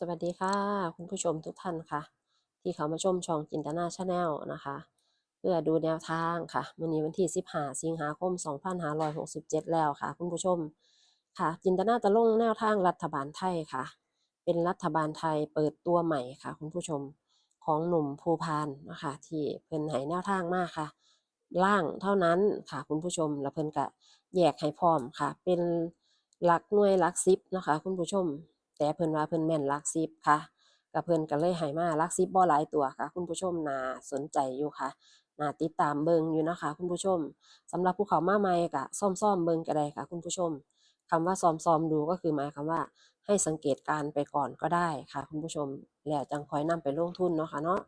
สวัสดีค่ะ คุณผู้ชมทุกท่านค่ะ ที่เขามาชมช่องจินตนาชาแนลนะคะ เพื่อดูแนวทางค่ะวันนี้วันที่ 15 สิงหาคม 2567 แล้วค่ะ คุณผู้ชมค่ะ จินตนาจะลงแนวทางรัฐบาลไทยค่ะ เป็นรัฐบาลไทยเปิดตัวใหม่ค่ะ คุณผู้ชมของหนุ่มภูพานนะคะที่เพิ่นให้แนวทางมากค่ะ ล่างเท่านั้นค่ะ คุณผู้ชมแล้วเพิ่นก็แยกให้พร้อมค่ะ เป็นหลักหน่วยหลักสิบนะคะ คุณผู้ชม แต่เพิ่นว่าเพิ่นแม่นลักซิบค่ะกับเพิ่นก็เลยหายมาลักซิบบ่หลายตัวค่ะ คุณผู้ชมน่าสนใจอยู่ค่ะน่าติดตามเบิงอยู่นะคะ คุณผู้ชมสำหรับภูเขามาใหม่กะซ่อมๆเบิงก็ได้ค่ะ คุณผู้ชมคำว่าซ่อมๆดูก็คือหมายความว่า ให้สังเกตการไปก่อนก็ได้ค่ะ คุณผู้ชมแล้วจังค่อยนำไปลงทุนเนาะค่ะเนาะ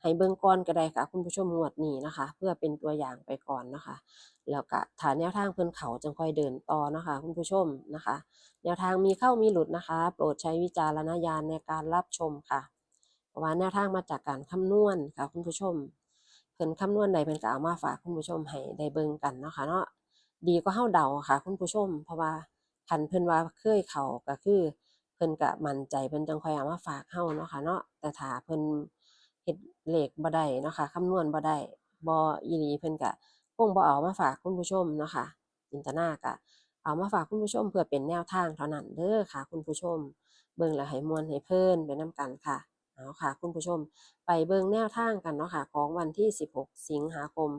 ให้เบิ่งก่อนก็ได้ค่ะ คุณผู้ชมงวดนี้นะคะ เพื่อเป็นตัวอย่างไปก่อนนะคะ แล้วก็ถ้าแนวทางเพิ่อนเขาจังค่อยเดินต่อนะคะ คุณผู้ชมนะคะ แนวทางมีเข้ามีหลุดนะคะ โปรดใช้วิจารณญาณในการรับชมค่ะเพราะว่าแนวทางมาจากการคำนวณค่ะ คุณผู้ชมเพิ่นคำนวณใดเพิ่นก็เอามาฝากคุณผู้ชมให้ได้เบิ่งกันเนาะค่ะเนาะดีกว่าเฮาเดาค่ะ คุณผู้ชม เพราะว่าคันเพิ่นว่าเคยเขาก็คือ เพิ่นก็มั่นใจเพิ่นจังค่อยเอามาฝากเฮาเนาะค่ะเนาะแต่ถ้าเพิ่นเฮ็ดเลขบ่ได้เนาะค่ะคำนวณบ่ได้บ่อีหลีเพิ่นก็คงบ่เอามาฝากคุณผู้ชมเนาะค่ะจินตนาก็เอามาฝากคุณผู้ชมเพื่อเป็นแนวทางเท่านั้นเด้อค่ะ คุณผู้ชม เบิ่งแล้วให้มวนให้เพลินไปนํกันค่ะเอาค่ะ คุณผู้ชมไปเบิ่งแนวทางกันเนาะค่ะ ของวันที่ 16 สิงหาคม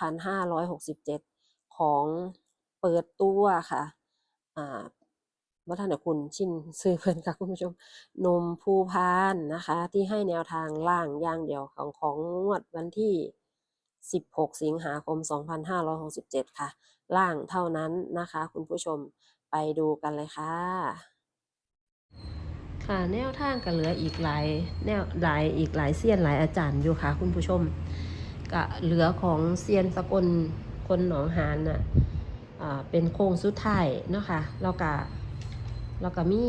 2567 ของเปิดตัวค่ะ อ่าบ่ทันคุ้นชินชื่อเพิ่นค่ะคุณผู้ชมนมภูพานนะคะ ที่ให้แนวทางล่างย่างเดียวของของงวดวันที่ 16 สิงหาคม 2567 ค่ะ ล่างเท่านั้นนะคะ คุณผู้ชมไปดูกันเลยค่ะ ค่ะแนวทางก็เหลืออีกหลายแนวหลายอีกหลายเซียนหลายอาจารย์อยู่ค่ะ คุณผู้ชมก็เหลือของเซียนสกลคนหนองหานน่ะเป็นโค้งสุดท้ายเนาะค่ะแล้วก็ แล้วก็มี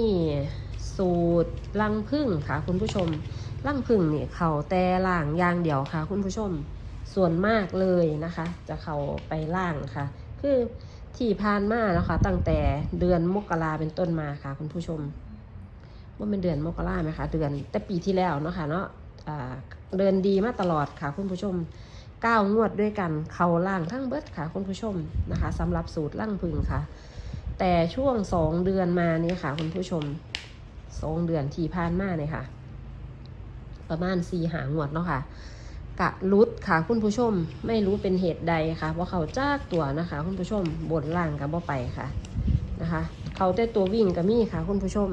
สูตรลังพึ่งค่ะ คุณผู้ชมลังพึ่งนี่เขาแต่ล่างยางเดียวค่ะ คุณผู้ชมส่วนมากเลยนะคะ จะเขาไปล่างค่ะ คือที่ผ่านมาแล้วค่ะตั้งแต่เดือนมกราเป็นต้นมาค่ะ คุณผู้ชมว่าเป็นเดือนมกราไหมคะเดือนแต่ปีที่แล้วเนาะค่ะเนาะเดินดีมาตลอดค่ะ คุณผู้ชมเก้างวดด้วยกันเขาล่างทั้งเบิดค่ะ คุณผู้ชมนะคะสำหรับสูตรล่างพึงค่ะ แต่ช่วงสองเดือนมานี่ค่ะ คุณผู้ชมสองเดือนที่ผ่านมาเนี่ยค่ะ ประมาณสี่หางวดเนาะค่ะกะรุดค่ะคุณผู้ชมไม่รู้เป็นเหตุใดค่ะว่าเขาจ้ากตัวนะคะ คุณผู้ชมบนล่างกับบ่ไปค่ะนะคะ เขาแต่ตัววิ่งกับมี่ค่ะ คุณผู้ชม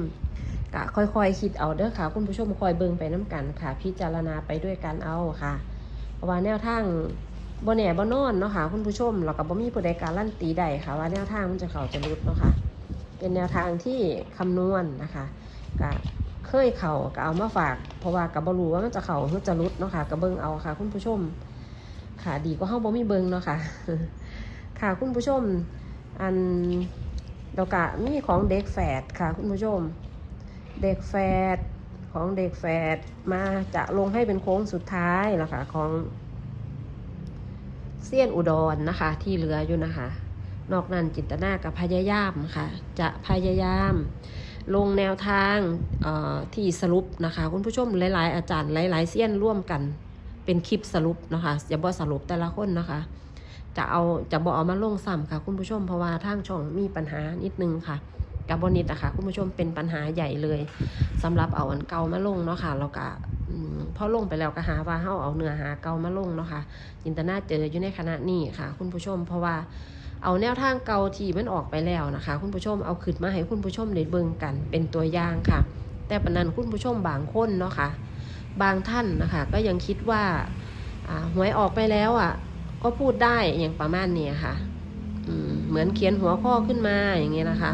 กะค่อยๆคิดเอาเด้อค่ะ คุณผู้ชมคอยเบิ่งไปน้กันค่ะ พิจารณาไปด้วยกันเอาค่ะเพราะว่าแนวทาง บ่แหน่บ่นอนเนาะค่ะคุณผู้ชมเราก็บ่มีผู้ใดการลั่นตีใดค่ะ ว่าแนวทางมันจะเข้าจะรุดเนาะค่ะเป็นแนวทางที่คำนวณนะคะกะเคยเข่าก็เอามาฝาก เพราะว่ากับ่รู้ว่ามันจะเข่าหรือจะรุดเนาะค่ะก็เบิ่งเอาค่ะ คุณผู้ชม ค่ะดีก็เฮาบ่มีเบิ่งเนาะค่ะ ค่ะคุณผู้ชม อันเรากะมีของเด็กแฝดค่ะ คุณผู้ชม เด็กแฝดของเด็กแฝดมาจะลงให้เป็นโค้งสุดท้ายแล้วค่ะของ เซียนอุดรนะคะ ที่เหลืออยู่นะคะ นอกนั้นจินตนากับพยายามค่ะจะพยายาม ลงแนวทางที่สรุปนะคะ คุณผู้ชมหลาย ๆ อาจารย์หลาย ๆเซียนร่วมกัน เป็นคลิปสรุปนะคะอย่าบ่สรุปแต่ละคนนะคะจะเอาจะบอกเอามาลงซ้ำค่ะ คุณผู้ชมเพราะว่าทางช่องมีปัญหานิดนึงค่ะกับบนิดนะคะคุณผู้ชมเป็นปัญหาใหญ่เลยสำหรับเอาอันเก่ามาลงเนาะค่ะแล้วก็ พอลงไปแล้วก็หาว่าเฮาเอาเนื้อหาเก่ามาลงเนาะค่ะจินตนาเจออยู่ในคณะนี้ค่ะ คุณผู้ชม เพราะว่าเอาแนวทางเก่าที่มันออกไปแล้วนะคะ คุณผู้ชมเอาขึ้นมาให้คุณผู้ชมได้เบิ่งกันเป็นตัวอย่างค่ะ แต่ปนันคุณผู้ชมบางคนเนาะค่ะบางท่านนะคะ ก็ยังคิดว่าหวยออกไปแล้วอะ ก็พูดได้อย่างประมาณนี้ค่ะเหมือนเขียนหัวข้อขึ้นมาอย่างเงี้ยนะคะ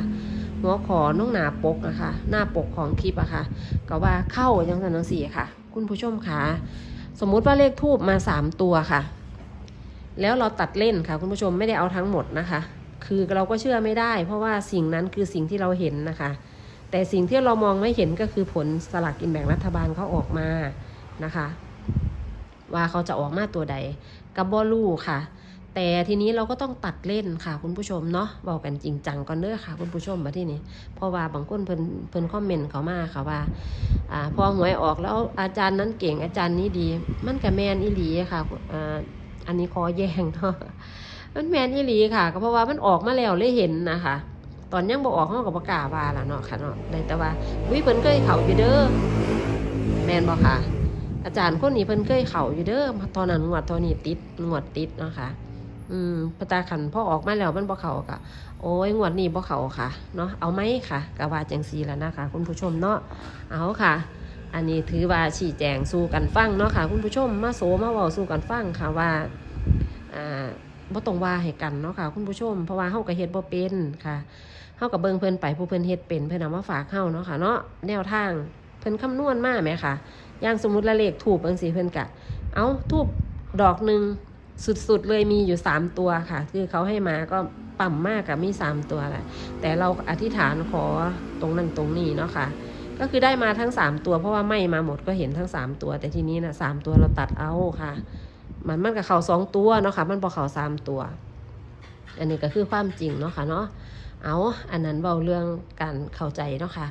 หัวขอน้องหนาปกนะคะ หน้าปกของคลิปอะค่ะก็ว่าเข้าจังสันจังสีค่ะ คุณผู้ชมค่ะ สมมุติว่าเลขทูบมาสามตัวค่ะ แล้วเราตัดเล่นค่ะ คุณผู้ชมไม่ได้เอาทั้งหมดนะคะ คือเราก็เชื่อไม่ได้ เพราะว่าสิ่งนั้นคือสิ่งที่เราเห็นนะคะ แต่สิ่งที่เรามองไม่เห็นก็คือผลสลากกินแบ่งรัฐบาลเขาออกมานะคะ ว่าเขาจะออกมาตัวใดกับบอลูค่ะ แต่ทีนี้เราก็ต้องตัดเล่นค่ะคุณผู้ชมเนาะบอกกันจริงจังก่อนเด้อค่ะ คุณผู้ชมมาที่นี่เพราะว่าบางคนเพิ่นเพิ่นคอมเมนต์เขามาค่ะว่าอ่าพอหวยออกแล้วอาจารย์นั้นเก่งอาจารย์นี้ดี มันกับแมนอีหลีค่ะอ่าอันนี้ขอแย้งเนาะมันแมนอีหลีค่ะ ก็เพราะว่ามันออกมาแล้วเลยเห็นนะคะตอนยังบอกออกเขากับประกล้าว่าล่ะเนาะค่ะเนาะได้แต่ว่าวิเพิ่นเคยเขาอยู่เด้อแมนบอกค่ะ อาจารย์คนนี้เพิ่นเคยเขาอยู่เด้อตอนนั้นงวดตอนนี้ติดงวดติดเนาะค่ะ อืมพระตาขันพ่อออกมาแล้วมันบ่เขากะโอ้ยงวดนี้บ่เขาค่ะเนาะเอาไหมค่ะกะว่าจังซีแล้วนะคะ คุณผู้ชมเนาะเอาค่ะ อันนี้ถือว่าชี้แจงสู่กันฟังเนาะค่ะ คุณผู้ชมมาโสมาเว้าสู่กันฟังค่ะว่าอ่าบ่ต้องว่าให้กันเนาะค่ะ คุณผู้ชมเพราะว่าเฮาก็เฮ็ดบ่เป็นค่ะเฮาก็เบิ่งเพิ่นไปผู้เพิ่นเฮ็ดเป็นเพิ่นเอามาฝากเฮาเนาะค่ะเนาะแนวทางเพิ่นคำนวณมาแหมค่ะอย่างสมมุติละเลขถูกจังซี่เพิ่นกะ เอาทูบดอกหนึ่ง สุดๆเลยมีอยู่สามตัวค่ะ คือเขาให้มาก็ปั่มมากกับมีสามตัวแหละแต่เราอธิษฐานขอตรงนั้นตรงนี้เนาะค่ะ ก็คือได้มาทั้งสามตัวเพราะว่าไม่มาหมดก็เห็นทั้งสามตัว แต่ทีนี้นะสามตัวเราตัดเอาค่ะ มันมันกับเขาสองตัวเนาะค่ะ มันพอเขาสามตัว อันนี้ก็คือความจริงเนาะค่ะเนาะเอาอันนั้นเบาเรื่องการเข้าใจเนาะค่ะ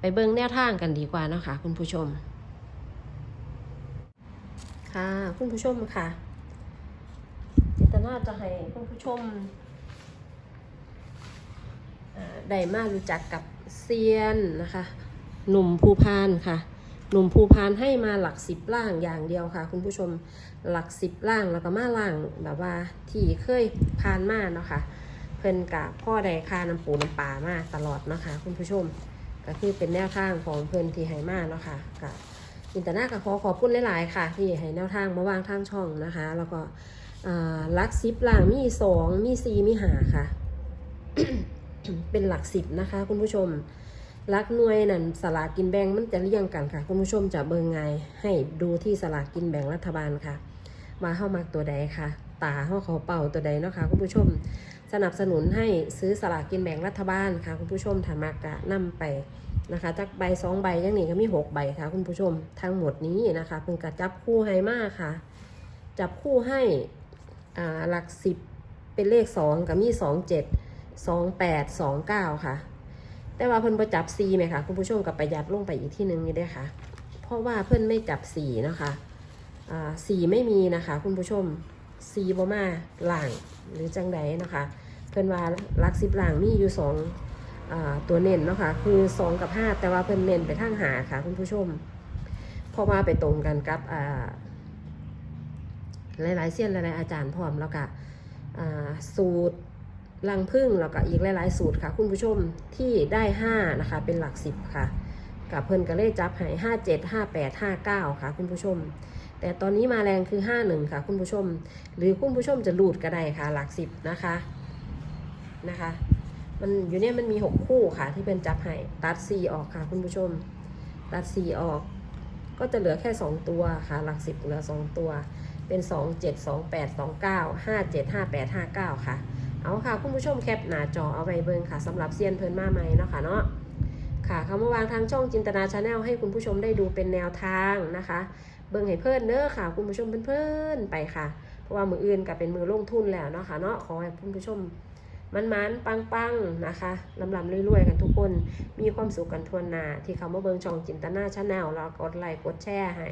ไปเบิ่งแนวทางกันดีกว่าเนาะค่ะคุณผู้ชม ค่ะ คุณผู้ชมค่ะ น่าจะให้คุณผู้ชมได้มารู้จักกับเซียนนะคะ หนุ่มภูพานค่ะ หนุ่มภูพานให้มาหลักสิบล่างอย่างเดียวค่ะ คุณผู้ชมหลักสิบล่างแล้วก็มาล่างแบบว่าที่เคยพานมาเนาะค่ะเพิ่นกับพ่อใดคาน้ำปูน้ำปลามาตลอดเนาะคะคุณผู้ชมก็คือเป็นแนวทางของเพิ่นที่ให้มาเนาะค่ะกับอินเตอร์เน็ตก็ขอขอบคุณหลาย ๆ ค่ะ ที่ให้แนวทางมาวางทางช่องนะคะ แล้วก็ ลักสิบล่างมีสองมีสี่มีหาค่ะ เป็นหลักสิบนะคะ คุณผู้ชมหลักหน่วยนั่นสลากกินแบ่งมันจะเรียงกันค่ะ คุณผู้ชมจะเบิ่งไงให้ดูที่สลากกินแบ่งรัฐบาลค่ะว่าเข้ามักตัวใดค่ะ ตาเข้าเขาเป่าตัวใดเนาะค่ะคุณผู้ชม สนับสนุนให้ซื้อสลากกินแบ่งรัฐบาลค่ะ คุณผู้ชมถามากะนำไปนะคะจากใบสองใบยังนี้ก็มีหกใบค่ะ คุณผู้ชมทั้งหมดนี้นะคะเพิ่งกระจับคู่ให้มากค่ะ จับคู่ให้ หลักสิบเป็นเลขสองกับมีสองเจ็ดสองแปดสองเก้าค่ะ แต่ว่าเพิ่นประจับซีไหมคะคุณผู้ชมกับประหยัดลงไปอีกที่หนึ่งนี่เด้ค่ะ เพราะว่าเพิ่นไม่จับสีนะคะอ่าสีไม่มีนะคะ คุณผู้ชมสีบ่มาล่างหรือจังใดนะคะ เพิ่นว่าลักสิบล่างมีอยู่สองอ่าตัวเน้นเนาะค่ะคือ 2 กับ 5 แต่ว่าเพิ่นเน้นไปทางหาค่ะคุณผู้ชม เพราะว่าไปตรงกันกับอ่า หลายๆเสี้ยนหลายๆอาจารย์พร้อมแล้วก็อ่าสูตรลังพึ่งแล้วก็อีกหลายๆสูตรค่ะ คุณผู้ชมที่ได้5นะคะเป็นหลัก10ค่ะกับเพิ่นก็เลยจับให้ห้าเจ็ดห้าแปดห้าเก้าค่ะ คุณผู้ชม แต่ตอนนี้มาแรงคือ51ค่ะ คุณผู้ชม หรือคุณผู้ชมจะรูดก็ได้ค่ะ หลัก10นะคะนะคะ มันอยู่เนี่ยมันมีหกคู่ค่ะ ที่เป็นจับให้ตัดสี่ออกค่ะ คุณผู้ชม ตัดสี่ออก ก็จะเหลือแค่สองตัวค่ะ หลักสิบเหลือสองตัว เป็นสองเจ็ดสองแปดสองเก้าห้าเจ็ดห้าแปดห้าเก้าค่ะ เอาค่ะ คุณผู้ชมแคปหน้าจอเอาไว้เบิ่งค่ะสำหรับเซียนเพิ่นมาใหม่เนาะค่ะเนาะค่ะคำว่าวางทางช่องจินตนาชาแนลให้คุณผู้ชมได้ดูเป็นแนวทางนะคะ เบิ่งให้เพิ่นเด้อค่ะ คุณผู้ชมเพิ่นๆไปค่ะ เพราะว่ามืออื่นก็เป็นมือลงทุนแล้วเนาะค่ะเนาะขอให้คุณผู้ชมมันมันปังปังๆนะคะลำลำรวยๆ กันทุกคน มีความสุขกันทวนนา ที่เขามาเบิงช่องจินตนาชาแนลแล้วกดไลค์กดแชร์ให้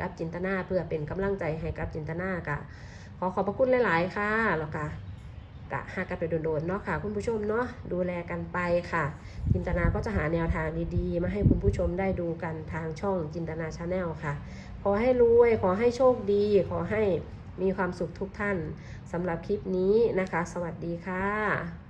กับจินตนาเพื่อเป็นกำลังใจให้กับจินตนากะขอขอบพระคุณหลาย ๆ ค่ะแล้วก็กะหากันไปโดนๆเนาะค่ะ คุณผู้ชมเนาะดูแลกันไปค่ะ จินตนาก็จะหาแนวทางดีๆ มาให้คุณผู้ชมได้ดูกันทางช่องจินตนาชาแนลค่ะ ขอให้รวยขอให้โชคดี ขอให้มีความสุขทุกท่านสำหรับคลิปนี้นะคะ สวัสดีค่ะ